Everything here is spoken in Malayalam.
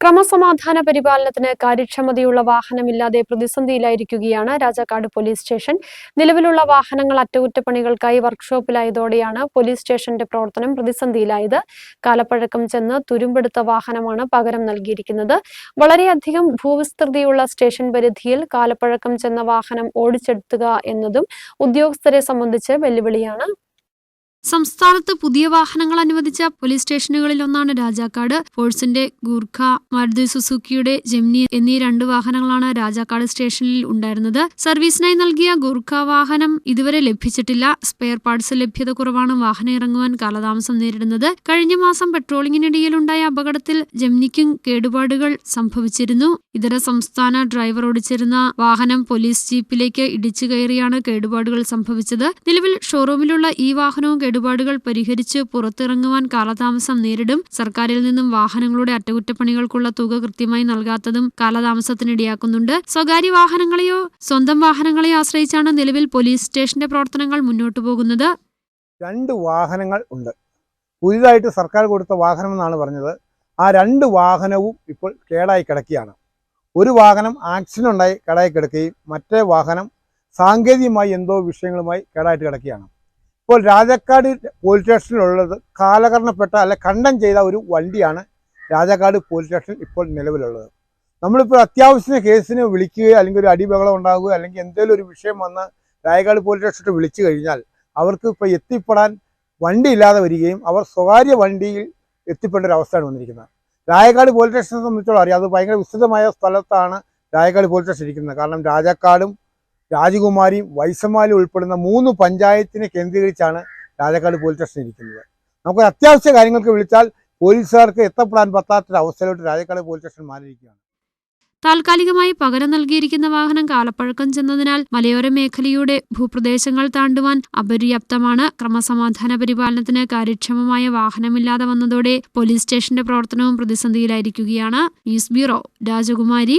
ക്രമസമാധാന പരിപാലനത്തിന് കാര്യക്ഷമതയുള്ള വാഹനമില്ലാതെ പ്രതിസന്ധിയിലായിരിക്കുകയാണ് രാജാക്കാട് പോലീസ് സ്റ്റേഷൻ. നിലവിലുള്ള വാഹനങ്ങൾ അറ്റകുറ്റപ്പണികൾക്കായി വർക്ക്ഷോപ്പിലായതോടെയാണ് പോലീസ് സ്റ്റേഷന്റെ പ്രവർത്തനം പ്രതിസന്ധിയിലായത്. കാലപ്പഴക്കം ചെന്ന് തുരുമ്പെടുത്ത വാഹനമാണ് പകരം നൽകിയിരിക്കുന്നത്. വളരെയധികം ഭൂവിസ്തൃതിയുള്ള സ്റ്റേഷൻ പരിധിയിൽ കാലപ്പഴക്കം ചെന്ന വാഹനം ഓടിച്ചെടുത്തുക എന്നതും ഉദ്യോഗസ്ഥരെ സംബന്ധിച്ച് വെല്ലുവിളിയാണ്. സംസ്ഥാനത്ത് പുതിയ വാഹനങ്ങൾ അനുവദിച്ച പോലീസ് സ്റ്റേഷനുകളിൽ ഒന്നാണ് രാജാക്കാട്. ഫോഴ്സിന്റെ ഗൂർഖ മാരുതി സുസുക്കിയുടെ ജെമിനി എന്നീ രണ്ട് വാഹനങ്ങളാണ് രാജാക്കാട് സ്റ്റേഷനിൽ ഉണ്ടായിരുന്നത്. സർവീസിനായി നൽകിയ ഗൂർഖ വാഹനം ഇതുവരെ ലഭിച്ചിട്ടില്ല. സ്പെയർ പാർട്സ് ലഭ്യത കുറവാണ് വാഹനം ഇറങ്ങുവാൻ കാലതാമസം നേരിടുന്നത്. കഴിഞ്ഞ മാസം പെട്രോളിങ്ങിനിടയിലുണ്ടായ അപകടത്തിൽ ജെമിനിക്കും കേടുപാടുകൾ സംഭവിച്ചിരുന്നു. ഇതര സംസ്ഥാന ഡ്രൈവർ ഓടിച്ചിരുന്ന വാഹനം പോലീസ് ജീപ്പിലേക്ക് ഇടിച്ചു കയറിയാണ് കേടുപാടുകൾ സംഭവിച്ചത്. നിലവിൽ ഷോറൂമിലുള്ള ഈ വാഹനവും കേടുപാടുകൾ പരിഹരിച്ച് പുറത്തിറങ്ങുവാൻ കാലതാമസം നേരിടും. സർക്കാരിൽ നിന്നും വാഹനങ്ങളുടെ അറ്റകുറ്റപ്പണികൾക്കുള്ള തുക കൃത്യമായി നൽകാത്തതും കാലതാമസത്തിനിടയാക്കുന്നുണ്ട്. സ്വകാര്യ വാഹനങ്ങളെയോ സ്വന്തം വാഹനങ്ങളെയോ ആശ്രയിച്ചാണ് നിലവിൽ പോലീസ് സ്റ്റേഷന്റെ പ്രവർത്തനങ്ങൾ മുന്നോട്ടു പോകുന്നത്. രണ്ട് വാഹനങ്ങൾ ഉണ്ട്. പുതിയതായിട്ട് സർക്കാർ കൊടുത്ത വാഹനം എന്നാണ് പറഞ്ഞത്. ആ രണ്ട് വാഹനവും ഇപ്പോൾ കേടായി കിടക്കുകയാണ്. ഒരു വാഹനം ആക്സിഡന്റ് ഉണ്ടായി കേടായി കിടക്കുകയും മറ്റേ വാഹനം സാങ്കേതികമായി എന്തോ വിഷയങ്ങളുമായി കേടായിട്ട് കിടക്കുകയാണ്. ഇപ്പോൾ രാജാക്കാട് പോലീസ് സ്റ്റേഷനിലുള്ളത് കാലകരണപ്പെട്ട അല്ലെ കണ്ടം ചെയ്ത ഒരു വണ്ടിയാണ് രാജാക്കാട് പോലീസ് സ്റ്റേഷൻ ഇപ്പോൾ നിലവിലുള്ളത്. നമ്മളിപ്പോൾ അത്യാവശ്യ കേസിന് വിളിക്കുകയോ അല്ലെങ്കിൽ ഒരു അടിബഹളം ഉണ്ടാകുകയോ അല്ലെങ്കിൽ എന്തെങ്കിലും ഒരു വിഷയം വന്ന് രാജാക്കാട് പോലീസ് സ്റ്റേഷനിൽ വിളിച്ചു കഴിഞ്ഞാൽ അവർക്ക് ഇപ്പോൾ എത്തിപ്പെടാൻ വണ്ടി ഇല്ലാതെ വരികയും അവർ സ്വകാര്യ വണ്ടിയിൽ എത്തിപ്പെടേണ്ട ഒരു അവസ്ഥയാണ് വന്നിരിക്കുന്നത്. രായക്കാട് പോലീസ് സ്റ്റേഷനെ സംബന്ധിച്ചോളം അറിയാം. അത് ഭയങ്കര വിശദമായ സ്ഥലത്താണ് രായക്കാട് പോലീസ് സ്റ്റേഷൻ ഇരിക്കുന്നത്. കാരണം രാജാക്കാടും രാജകുമാരിയും വൈസമാലും ഉൾപ്പെടുന്ന മൂന്ന് പഞ്ചായത്തിനെ കേന്ദ്രീകരിച്ചാണ് രാജാക്കാട് പോലീസ് സ്റ്റേഷൻ ഇരിക്കുന്നത്. നമുക്ക് അത്യാവശ്യ കാര്യങ്ങൾക്ക് വിളിച്ചാൽ പോലീസുകാർക്ക് എത്തപ്പെടാൻ പറ്റാത്തൊരവസ്ഥയിലോട്ട് രാജാക്കാട് പോലീസ് സ്റ്റേഷൻ മാറിയിരിക്കുകയാണ്. താൽക്കാലികമായി പകരം നൽകിയിരിക്കുന്ന വാഹനം കാലപ്പഴക്കം ചെന്നതിനാൽ മലയോര മേഖലയുടെ ഭൂപ്രദേശങ്ങൾ താണ്ടുവാൻ അപര്യാപ്തമാണ്. ക്രമസമാധാന പരിപാലനത്തിന് കാര്യക്ഷമമായ വാഹനമില്ലാതെ വന്നതോടെ പോലീസ് സ്റ്റേഷന്റെ പ്രവർത്തനവും പ്രതിസന്ധിയിലായിരിക്കുകയാണ്. ന്യൂസ് ബ്യൂറോ രാജകുമാരി.